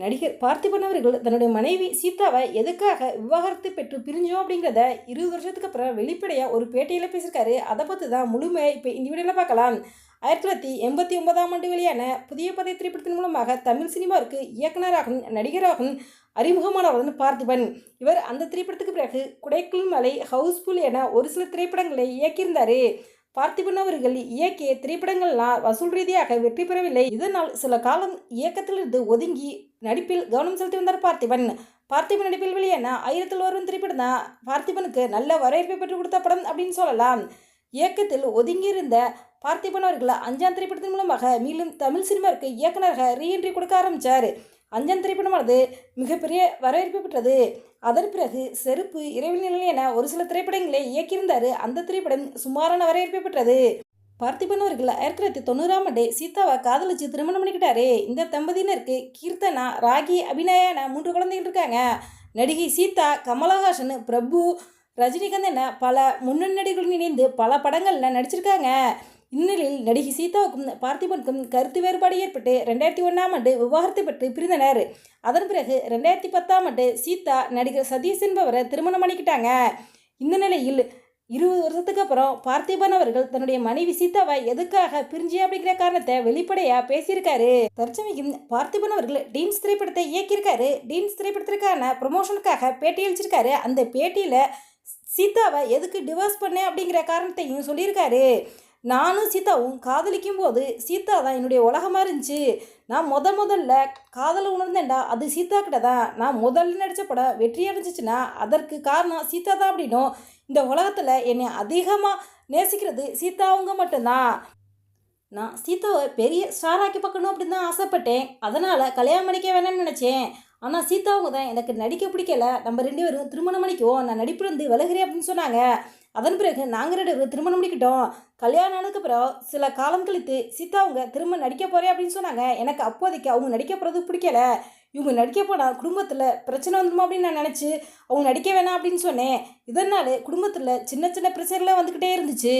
நடிகர் பார்த்திபன் அவர்கள் தன்னுடைய மனைவி சீதாவை எதுக்காக விவாகரத்து பெற்று பிரிஞ்சோம் அப்படிங்கிறத இருபது வருஷத்துக்கு அப்புறம் வெளிப்படையாக ஒரு பேட்டியில் பேசியிருக்காரு. அதை பற்றி தான் முழுமையாக இப்போ இந்த வீடியோவில் பார்க்கலாம். ஆயிரத்தி தொள்ளாயிரத்தி எண்பத்தி ஒன்பதாம் ஆண்டு வெளியான புதிய பதை திரைப்படத்தின் மூலமாக தமிழ் சினிமாவுக்கு இயக்குனராகவும் நடிகராகவும் அறிமுகமானவர் பார்த்திபன். இவர் அந்த திரைப்படத்துக்கு பிறகு குடைக்குள் மலை ஹவுஸ்ஃபுல் என ஒரு சில திரைப்படங்களை இயக்கியிருந்தார். பார்த்திபன் அவர்கள் இயக்கிய திரைப்படங்கள்லாம் வசூல் ரீதியாக வெற்றி பெறவில்லை. இதனால் சில காலம் இயக்கத்திலிருந்து ஒதுங்கி நடிப்பில் கவனம் செலுத்தி வந்தார் பார்த்திபன். பார்த்திபன் நடிப்பில் வெளியான ஆயிரத்தில் வரும் திரைப்படம் தான் பார்த்திபனுக்கு நல்ல வரவேற்பை பெற்றுக் கொடுத்த படம் அப்படின்னு சொல்லலாம். இயக்கத்தில் ஒதுங்கியிருந்த பார்த்திபன் அவர்கள் அஞ்சாம் திரைப்படத்தின் மூலமாக மீண்டும் தமிழ் சினிமாவுக்கு இயக்குனராக ரீஎன்ட்ரி கொடுக்க ஆரம்பித்தார் அஞ்சன் திரைப்படமானது மிகப்பெரிய வரவேற்பு பெற்றது. அதன் பிறகு செருப்பு இரவில் நிலை என ஒரு சில திரைப்படங்களை இயக்கியிருந்தார். அந்த திரைப்படம் சுமாரான வரவேற்பு பெற்றது. பார்த்திபன் அவர்கள் ஆயிரத்தி தொள்ளாயிரத்தி தொண்ணூறாம் ஆண்டு சீதாவை காதலிச்சு திருமணம் பண்ணிக்கிட்டாரு. இந்த தம்பதியினருக்கு கீர்த்தனா ராகி அபிநயா என மூன்று குழந்தைகள் இருக்காங்க. நடிகை சீதா கமலஹாசன் பிரபு ரஜினிகாந்த் என பல முன்னணி நடிகர்களுடன் இணைந்து பல படங்களில் நடிச்சிருக்காங்க. இந்நிலையில் நடிகை சீதாவுக்கும் பார்த்திபனுக்கும் கருத்து வேறுபாடு ஏற்பட்டு ரெண்டாயிரத்தி ஒன்றாம் ஆண்டு விவாகரத்து பெற்று பிரிந்தனர். அதன் பிறகு ரெண்டாயிரத்தி பத்தாம் ஆண்டு சீதா நடிகர் சதீஷ் என்பவரை திருமணம் பண்ணிக்கிட்டாங்க. இந்த நிலையில் இருபது வருஷத்துக்கு அப்புறம் பார்த்திபன் அவர்கள் தன்னுடைய மனைவி சீதாவை எதுக்காக பிரிஞ்சு அப்படிங்கிற காரணத்தை வெளிப்படையாக பேசியிருக்காரு. தற்சமயம் பார்த்திபன் அவர்கள் டீன்ஸ் திரைப்படத்தை இயக்கியிருக்காரு. டீன்ஸ் திரைப்படத்திற்கான ப்ரொமோஷனுக்காக பேட்டி அளிச்சிருக்காரு. அந்த பேட்டியில் சீதாவை எதுக்கு டிவோர்ஸ் பண்ணேன் அப்படிங்கிற காரணத்தையும் சொல்லியிருக்காரு. நானும் சீதாவும் காதலிக்கும் போது சீதா தான் என்னுடைய உலகமாக இருந்துச்சு. நான் முத முதல்ல காதலை உணர்ந்தேன்டா அது சீதா கிட்ட தான். நான் முதல்ல நடித்த படம் வெற்றி அடைஞ்சிச்சுன்னா அதற்கு காரணம் சீதா தான் அப்படின்னும். இந்த உலகத்தில் என்னை அதிகமாக நேசிக்கிறது சீதா அவங்க மட்டும்தான். நான் சீதாவை பெரிய ஸ்டாராக்கி பார்க்கணும் அப்படின்னு தான் ஆசைப்பட்டேன். அதனால் கல்யாணம் பண்ணிக்க வேணாம்னு நினச்சேன். ஆனால் சீதாவுங்க தான் எனக்கு நடிக்க பிடிக்கல. நம்ம ரெண்டு பேரும் திருமணம் பண்ணிக்குவோம். நான் நடிப்பிலிருந்து விலகிறேன் அப்படின்னு சொன்னாங்க. அதன் பிறகு நாங்கள் ரெண்டு பேரும் திருமணம் முடிக்கிட்டோம். கல்யாணம் பிறகு சில காலம் கழித்து சீதா அவங்க திரும்ப நடிக்க போகிறேன் அப்படின்னு சொன்னாங்க. எனக்கு அப்போதைக்கு அவங்க நடிக்க போகிறது பிடிக்கல. இவங்க நடிக்க போனால் குடும்பத்தில் பிரச்சனை வந்துடுமா அப்படின்னு நான் நினச்சி அவங்க நடிக்க வேணாம் அப்படின்னு சொன்னேன். இதனால் குடும்பத்தில் சின்ன சின்ன பிரச்சனைலாம் வந்துக்கிட்டே இருந்துச்சு.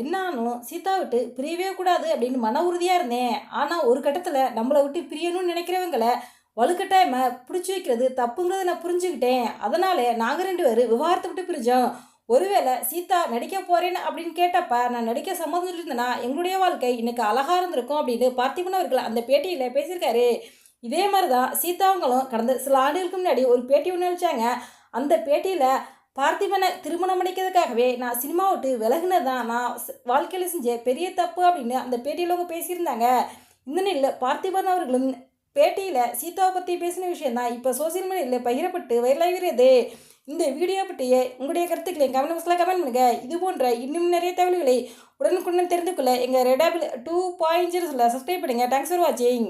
என்னானும் சீதா விட்டு பிரியவே கூடாது அப்படின்னு மன உறுதியாக இருந்தேன். ஆனால் ஒரு கட்டத்தில் நம்மளை விட்டு பிரியணும்னு நினைக்கிறவங்களை வலுக்கட்டாயமாக பிடிச்சி வைக்கிறது தப்புங்கிறத நான் புரிஞ்சுக்கிட்டேன். அதனால் நாங்கள் ரெண்டு பேரும் விவாகரத்தை விட்டு பிரிஞ்சோம். ஒருவேளை சீதா நடிக்க போகிறேன்னு அப்படின்னு கேட்டப்ப நான் நடிக்க சம்மந்தம் இருந்தேன்னா எங்களுடைய வாழ்க்கை இன்னைக்கு அழகாக இருந்திருக்கும் அப்படின்னு பார்த்திபன் அவர்கள் அந்த பேட்டியில் பேசியிருக்காரு. இதே மாதிரி தான் சீதாவங்களும் கடந்த சில ஆண்டுகளுக்கு முன்னாடி ஒரு பேட்டி ஒன்று அளிச்சாங்க. அந்த பேட்டியில் பார்த்திபனை திருமணம் பண்ணிக்கிறதுக்காகவே நான் சினிமா விட்டு விலகினது தான் நான் வாழ்க்கையில் செஞ்ச பெரிய தப்பு அப்படின்னு அந்த பேட்டியில் அவங்க பேசியிருந்தாங்க. இந்த நிலையில் பார்த்திபன் அவர்களும் பேட்டியில் சீதாவை பற்றி பேசின விஷயம் தான் இப்போ சோசியல் மீடியாவில் பகிரப்பட்டு வைரலாகிறது இந்த வீடியோ பற்றிய உங்களுடைய கருத்துக்களை கமெண்ட் பாக்ஸில் கமெண்ட் பண்ணுங்கள் இது போன்ற இன்னும் நிறைய தகவல்களை உடனுக்குடன் தெரிந்து கொள்ள எங்கள் readable two point zero subscribe பண்ணுங்கள் தேங்க்ஸ் ஃபார் வாட்சிங்